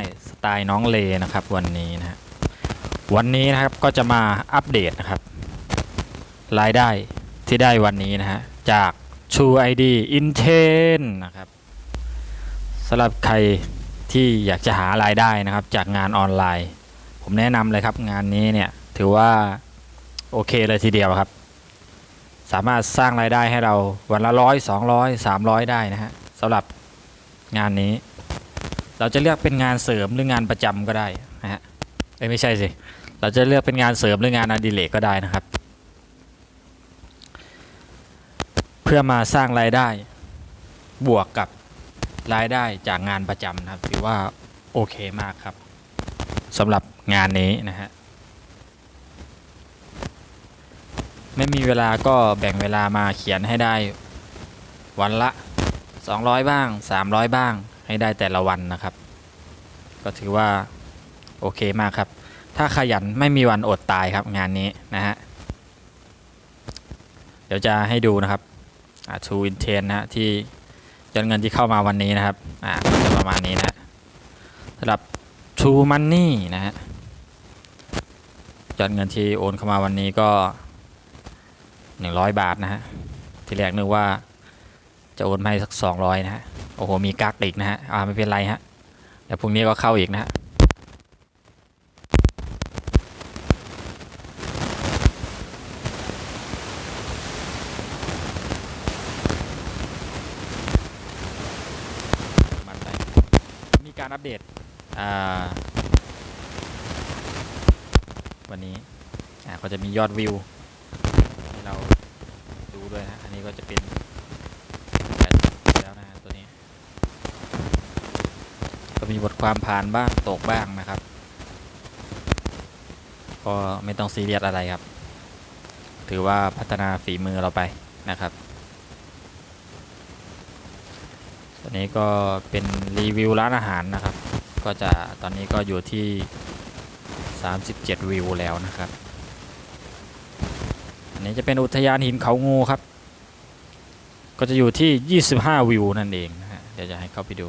ายสไตล์น้องเลนะครับวันนี้นะฮะวันนี้นะครับก็จะมาอัปเดตนะครับ รายได้ที่ได้วันนี้นะฮะจาก True ID Inten นะครับสำหรับใครที่อยากจะหารายได้นะครับ จากงานออนไลน์ ผมแนะนำเลยครับงานนี้เนี่ยถือว่าโอเคเลยทีเดียวครับ สามารถสร้างรายได้ให้เราวันละร้อยสองร้อยสามร้อยได้นะฮะสำหรับงานนี้ เราจะเลือกเป็นงานเสริมหรืองานประจำก็ได้นะฮะเอ้ไม่ใช่สิ เราจะเลือกเป็นงานเสริมหรืองานอดิเรกก็ได้นะครับ เพื่อมาสร้างรายได้บวกกับรายได้จากงานประจำนะครับถือว่าโอเคมากครับสำหรับงานนี้นะฮะไม่มีเวลาก็แบ่งเวลามาเขียนให้ได้ วันละ 200 บ้าง 300 บ้าง ให้ได้แต่ละวันนะครับ ก็ถือว่าโอเคมากครับ ถ้าขยันไม่มีวันอดตายครับงานนี้นะฮะ เดี๋ยวจะให้ดูนะครับอ่า True Intent นะฮะที่ยอดเงินที่เข้ามาวันนี้นะครับ อ่าก็จะประมาณนี้นะสำหรับ True Money นะฮะยอดเงินที่โอนเข้ามาวันนี้ก็ 100 บาทนะฮะ ที่แรกนึกว่าจะโอนให้สัก 200 นะฮะ โอ้โห มีกักอีกนะฮะ อ่า ไม่เป็นไรฮะ เดี๋ยวพรุ่งนี้ก็เข้าอีกนะฮะ มีการอัปเดต อ่า วันนี้ อ่า ก็จะมียอดวิว ให้เราดูด้วยนะ อันนี้ก็จะเป็นแปดแล้วนะตัวนี้ ก็ มีบทความผ่านบ้างตกบ้างนะครับ ก็ไม่ต้องซีเรียสอะไรครับ ถือว่าพัฒนาฝีมือเราไปนะครับตอนนี้ก็เป็นรีวิวร้านอาหารนะครับ ก็จะตอนนี้ก็อยู่ที่ 37 วิวแล้วนะครับอันนี้จะเป็นอุทยานหินเขางูครับ ก็จะอยู่ที่ 25 วิวนั่นเองนะฮะเดี๋ยวจะให้เข้าไปดู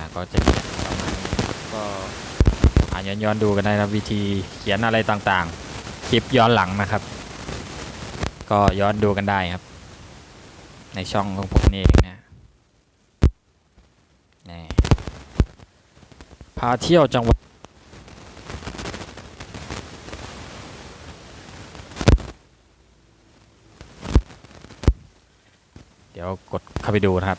ะก็จะมีประมาณนี้ก็อ่านย้อนๆดูกันได้นะวิธีเขียนอะไรต่างๆ คลิปย้อนหลังนะครับ ก็ย้อนดูกันได้ครับ ในช่องของผมนี่เองนะนี่พาเที่ยวจังหวัดเดี๋ยวกดเข้าไปดูนะครับ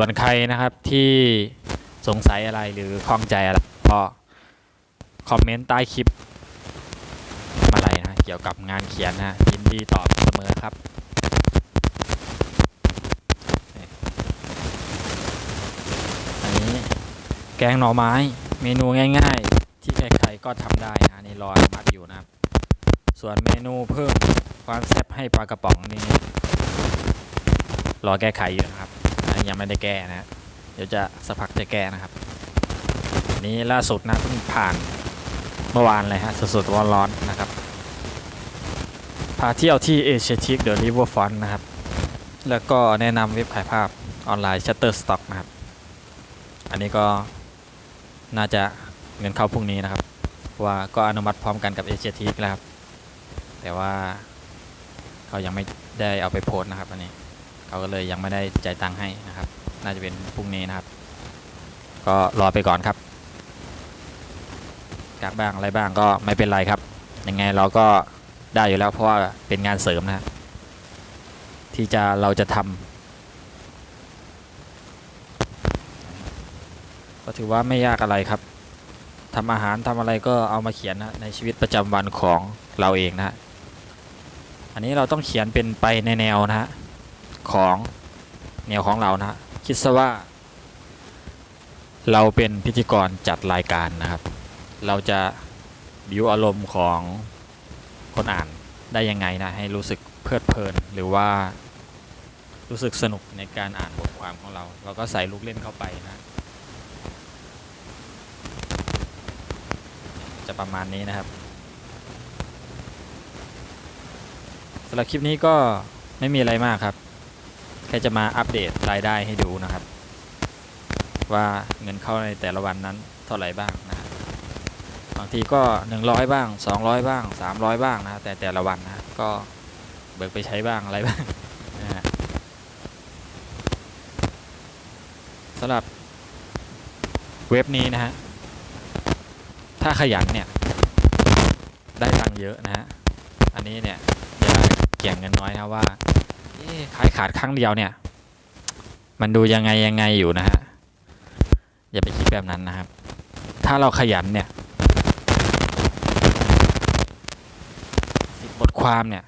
ส่วนใครนะครับที่สงสัยอะไรหรือข้องใจอะไรก็คอมเมนต์ใต้คลิปมาอะไรนะเกี่ยวกับงานเขียนนะยินดีตอบเสมอครับอันนี้แกงหน่อไม้เมนูง่ายๆ ที่ใครๆก็ทำได้นะนี่รออนุมัติอยู่นะครับ ส่วนเมนูเพิ่มความแซ่บให้ปลากระป๋องนี่รอแก้ไขอยู่นะครับ นนี้ยังไม่ได้แก้นะเดี๋ยวจะสักพักจะแก้นะครับ นี้ล่าสุดนะเพิ่งผ่านเมื่อวานเลยฮะสดๆร้อนๆนะครับพาเที่ยวที่เอเชียทิกเดอะริเวอร์ฟอนนะครับ แล้วก็แนะนำเว็บขายภาพออนไลน์ Shutterstock นะครับ อันนี้ก็น่าจะเงินเข้าพรุ่งนี้นะครับ ว่าก็อนุมัติพร้อมกันกับเอเชียทิกแล้วครับ แต่ว่าเขายังไม่ได้เอาไปโพสต์นะครับอันนี้ เขาก็เลยยังไม่ได้จ่ายตังค์ให้นะครับ น่าจะเป็นพรุ่งนี้นะครับ ก็รอไปก่อนครับกักบ้างอะไรบ้างก็ไม่เป็นไรครับ ยังไงเราก็ได้อยู่แล้วเพราะว่าเป็นงานเสริมนะที่จะเราจะทำก็ถือว่าไม่ยากอะไรครับทำอาหารทำอะไรก็เอามาเขียนนะในชีวิตประจำวันของเราเองนะ อันนี้เราต้องเขียนเป็นไปในแนวนะฮะ ของแนวของเรานะฮะคิดซะว่า เราเป็นพิธีกรจัดรายการนะครับ เราจะบิวอารมณ์ของคนอ่านได้ยังไงนะให้รู้สึกเพลิดเพลินหรือว่ารู้สึกสนุกในการอ่านบทความของเรา เราก็ใส่ลูกเล่นเข้าไปนะ จะประมาณนี้นะครับสำหรับคลิปนี้ก็ไม่มีอะไรมากครับ แค่จะมาอัปเดตรายได้ให้ดูนะครับ ว่าเงินเข้าในแต่ละวันนั้นเท่าไหร่บ้างนะบางทีก็ 100 บ้าง 200 บ้าง 300 บ้างนะแต่แต่ละวันนะก็เบิกไปใช้บ้างอะไรบ้างนะฮะสำหรับเว็บนี้นะฮะถ้าขยันเนี่ยได้ตังเยอะนะฮะอันนี้เนี่ยอย่าเกี่ยงเงินน้อยนะว่า ขายขาดครั้งเดียวเนี่ย มันดูยังไงยังไงอยู่นะฮะ อย่าไปคิดแบบนั้นนะครับ ถ้าเราขยันเนี่ยสิบบทความเนี่ย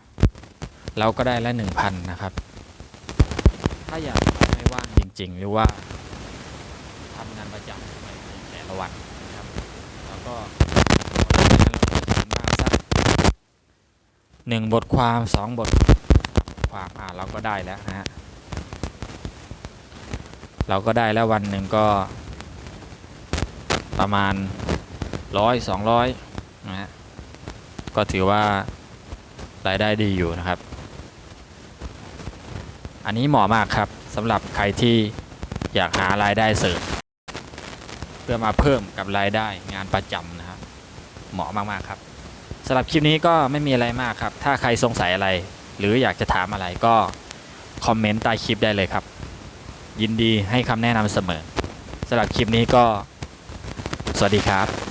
เราก็ได้ละหนึ่งพันนะครับ ถ้าอยากไม่ว่างจริง ๆ หรือว่าทำงานประจำในแต่ละวันนะครับ แล้วก็เราเขียนมาสักหนึ่งบทความสองบท ความอ่าเราก็ได้แล้วนะฮะเราก็ได้แล้ววันหนึ่งก็ ประมาณร้อยสองร้อยนะฮะก็ถือว่ารายได้ดีอยู่นะครับ อันนี้เหมาะมากครับสำหรับใครที่อยากหารายได้เสริมเพื่อมาเพิ่มกับรายได้งานประจำนะครับเหมาะมากๆครับสำหรับคลิปนี้ก็ไม่มีอะไรมากครับ ถ้าใครสงสัยอะไร หรืออยากจะถามอะไรก็คอมเมนต์ใต้คลิปได้เลยครับ ยินดีให้คำแนะนำเสมอสำหรับคลิปนี้ก็ สวัสดีครับ